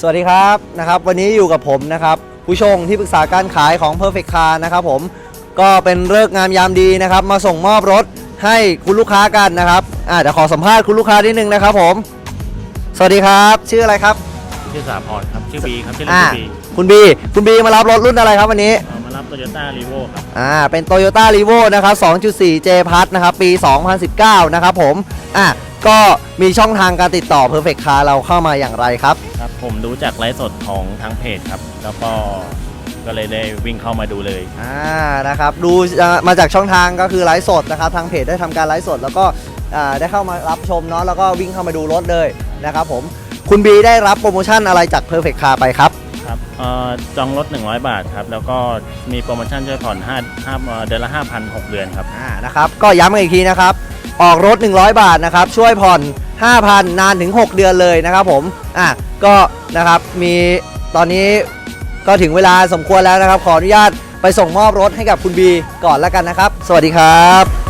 สวัสดีครับนะครับวันนี้อยู่กับผมนะครับผู้ชงที่ปรึกษาการขายของ Perfect Car นะครับผมก็เป็นเลิกษ์งามยามดีนะครับ มาส่งมอบรถให้คุณลูกค้ากันนะครับอ่าเดี๋ยวขอสัมภาษณ์คุณลูกค้านิดนึงนะครับผม สวัสดีครับชื่ออะไรครับชื่อสาพรครับชื่อบีครับชื่อเล่นอ่าชื่อบีคุณบีคุณบีมารับรถรุ่นอะไรครับวันนี้เอามารับโตโยต้ารีโวครับอ่าเป็น Toyota r e v o นะครับ 2.4 J p a s นะครับปี 2019 นะครับผมอะ ก็มีช่องทางการติดต่อ Perfect Car เราเข้ามาอย่างไรครับ ครับผมดูจากไลฟ์สดของทางเพจครับ แล้วก็ก็เลยได้วิ่งเข้ามาดูเลย อ่านะครับดูอ่ามาจากช่องทางก็คือไลฟ์สดนะครับทางเพจได้ทำการไลฟ์สด แล้วก็อ่าได้เข้ามารับชมเนาะแล้วก็วิ่งเข้ามาดูรถเลยนะครับผมคุณบีได้รับโปรโมชั่นอะไรจาก Perfect Car ไปครับ ครับเอ่อจองรถ 100 บาทครับ แล้วก็มีโปรโมชั่นช่วยผ่อน5 5เอ่อเดือนละ 5,000 6 เดือนครับ อ่านะครับก็ย้ำกันอีกทีนะครับ ออกรถ 100 บาทนะครับ ช่วยผ่อน 5,000 นานถึง 6 เดือนเลยนะครับผม อะ ก็นะครับมีตอนนี้ก็ถึงเวลาสมควรแล้วนะครับ ขออนุญาตไปส่งมอบรถให้กับคุณบีก่อนแล้วกันนะครับ สวัสดีครับ